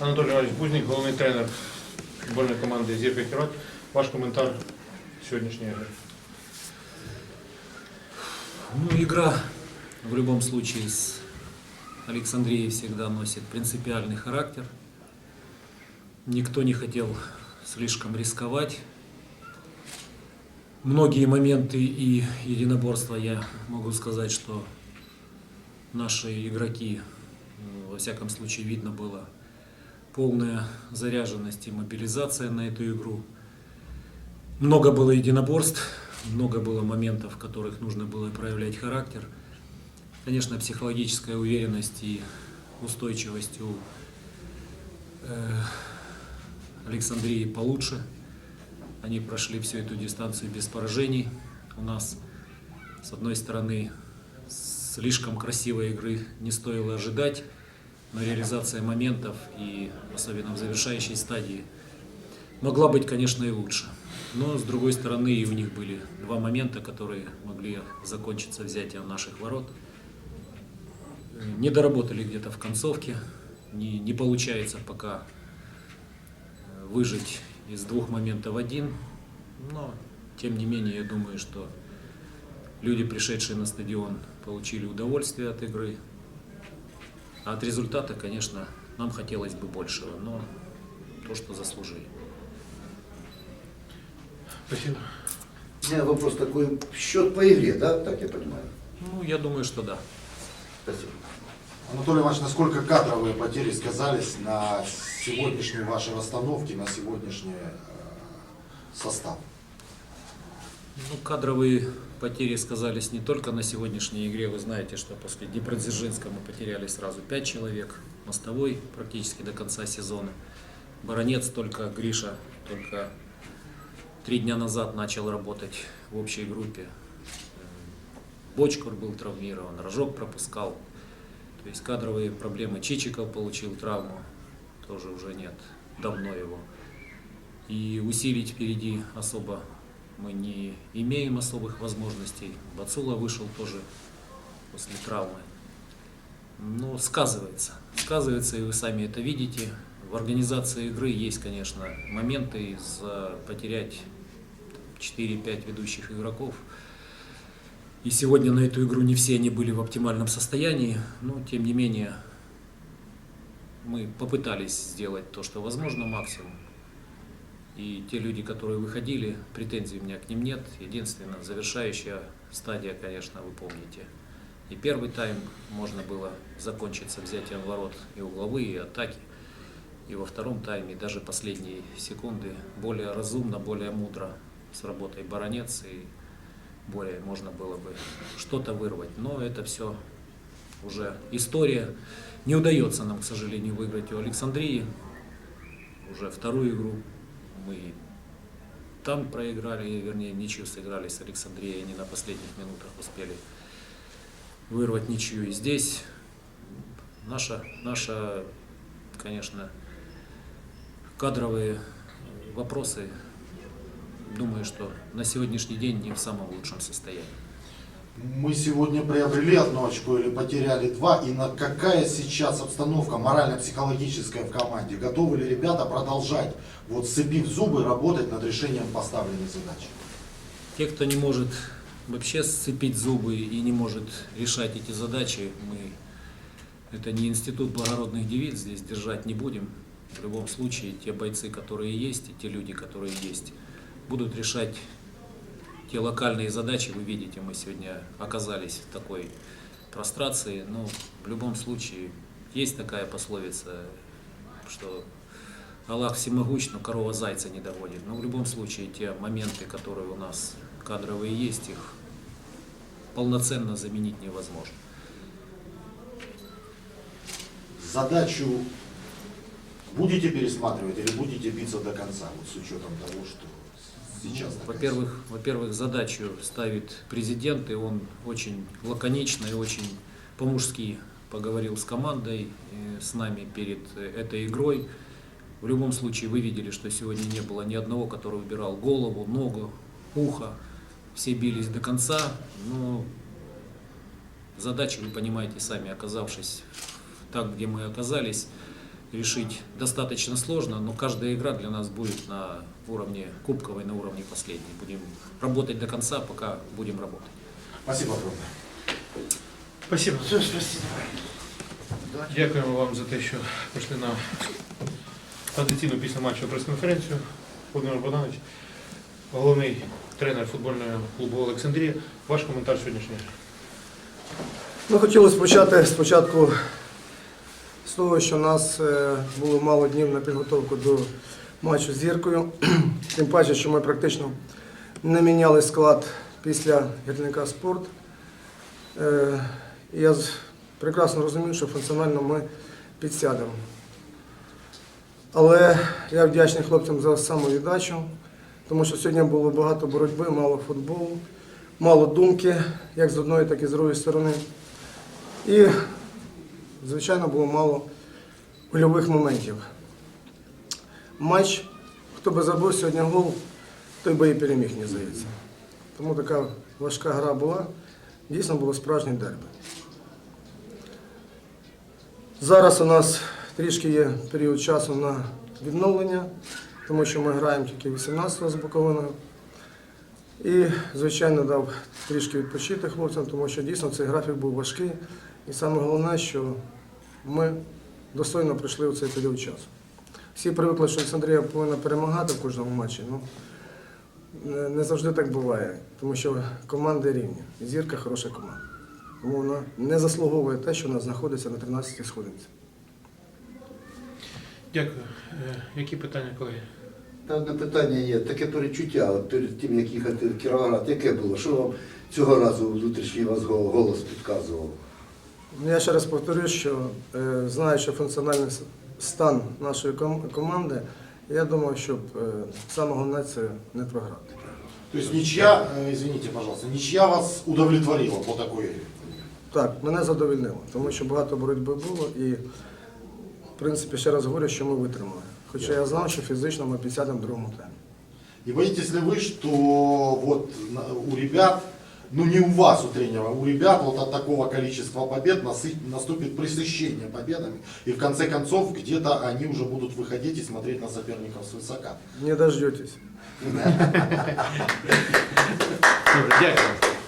Анатолій Іванович Бузник, головний тренер футбольної команди Зірка Кірот. Ваш коментар сьогоднішньої гри. Ну, игра в любом случае с Александрией всегда носит принципиальный характер. Никто не хотел слишком рисковать. Многие моменты и единоборства я могу сказать, что наши игроки, ну, во всяком случае, видно было полная заряженность и мобилизация на эту игру. Много было единоборств, много было моментов, в которых нужно было проявлять характер. Конечно, психологическая уверенность и устойчивость у э, Александрии получше. Они прошли всю эту дистанцию без поражений. У нас, с одной стороны, слишком красивой игры не стоило ожидать, но реализация моментов и особенно в завершающей стадии могла быть, конечно, и лучше. Но, с другой стороны, и у них были два момента, которые могли закончиться взятием наших ворот. Не доработали где-то в концовке, не, не получается пока э, выжить из двух моментов один. Но, тем не менее, я думаю, что люди, пришедшие на стадион, получили удовольствие от игры. А от результата, конечно, нам хотелось бы большего, но то, что заслужили. Спасибо. У меня вопрос такой, счет по игре, да, так я понимаю? Ну, я думаю, что да. Спасибо. Анатолий Иванович, насколько кадровые потери сказались на сегодняшней вашей расстановке, на сегодняшний э, состав? Ну, кадровые потери сказались не только на сегодняшней игре. Вы знаете, что после Днепродзержинска мы потеряли сразу пять человек. Мостовой практически до конца сезона. Баронец только, Гриша, только три дня назад начал работать в общей группе. Бочкур был травмирован, Рожок пропускал. То есть кадровые проблемы. Чичиков получил травму, тоже уже нет, давно его. И усилить впереди особо мы не имеем особых возможностей. Бацула вышел тоже после травмы. Но сказывается. Сказывается, и вы сами это видите. В организации игры есть, конечно, моменты из потерять 4-5 ведущих игроков. И сегодня на эту игру не все они были в оптимальном состоянии, но тем не менее мы попытались сделать то, что возможно, максимум. И те люди, которые выходили, претензий у меня к ним нет. Единственное, завершающая стадия, конечно, вы помните. И первый тайм можно было закончиться взятием ворот и угловые, и атаки. И во втором тайме даже последние секунды более разумно, более мудро с работой баронец и более можно было бы что-то вырвать. Но это все уже история. Не удается нам, к сожалению, выиграть у Александрии. Уже вторую игру мы там проиграли, вернее, ничью сыграли с Александрией, они на последних минутах успели вырвать ничью. И здесь наша, наша, конечно, кадровые вопросы, думаю, что на сегодняшний день не в самом лучшем состоянии. Мы сегодня приобрели одно очко или потеряли два, и на какая сейчас обстановка морально-психологическая в команде? Готовы ли ребята продолжать, вот сцепив зубы, работать над решением поставленной задачи? Те, кто не может вообще сцепить зубы и не может решать эти задачи, мы это не институт благородных девиц, здесь держать не будем. В любом случае, те бойцы, которые есть, и те люди, которые есть, будут решать те локальные задачи. Вы видите, мы сегодня оказались в такой прострации, но в любом случае есть такая пословица, что Аллах всемогущ, но корова зайца не доводит. Но в любом случае те моменты, которые у нас кадровые есть, их полноценно заменить невозможно. Задачу будете пересматривать или будете биться до конца, вот с учетом того, что сейчас Ну, Во-первых, во-первых, задачу ставит президент, и он очень лаконично и очень по-мужски поговорил с командой, и с нами перед э, этой игрой. В любом случае, вы видели, что сегодня не было ни одного, который убирал голову, ногу, ухо. Все бились до конца, но задача, вы понимаете сами, оказавшись так, где мы оказались, решить достаточно сложно, но каждая игра для нас будет на уровне кубковой, на уровне последней. Будем работать до конца, пока будем работать. Спасибо огромное. Спасибо. Все, спасибо. Дякуємо вам за те, що прийшли на традиційну після матчу прес-конференцію. Володимир Богданович, головний тренер футбольного клубу Олександрія. Ваш коментар сьогоднішній. Ми хотіли почати спочатку з того, що у нас е, було мало днів на підготовку до матчу з зіркою. Тим паче, що ми практично не міняли склад після гірника спорт. Е, Я прекрасно розумію, що функціонально ми підсядемо. Але я вдячний хлопцям за самовіддачу, тому що сьогодні було багато боротьби, мало футболу, мало думки, як з одної, так і з другої сторони. І, звичайно, було мало гольових моментів. Матч, хто би забив сьогодні гол, той би і переміг, мені здається. Тому така важка гра була. Дійсно було справжнє дерби. Зараз у нас трішки є період часу на відновлення, тому що ми граємо тільки 18-го з Буковиною. І, звичайно, дав трішки відпочити хлопцям, тому що дійсно цей графік був важкий. І саме головне, що ми достойно пройшли у цей період часу. Всі привикли, що Олександрія повинна перемагати в кожному матчі. Ну, не- завжди так буває, тому що команди рівні. Зірка хороша команда. Тому вона не заслуговує те, що вона знаходиться на 13-й сходинці. Дякую. Е, Які питання, колеги? Та одне питання є, таке перечуття, от перед тим, як їхати в Кіровоград, яке було? Що вам цього разу внутрішній вас голос підказував? Ну, Я ще раз повторю, що е, знаючи функціональний стан нашої команди, я думав, щоб е, саме головне це не програти. То есть ничья, э, извините, пожалуйста, ничья вас удовлетворила по игре? Так, мене задовольнило, тому що багато боротьби було і, в принципі, ще раз говорю, що ми витримали. Хоча я знав, що фізично ми підсядемо в другому темі. И боитесь ли вы, что вот у ребят, ну не у вас, у тренера, у ребят вот от такого количества побед наступит пресыщение победами, и в конце концов где-то они уже будут выходить и смотреть на соперников свысока? Не дождетесь. Дякую.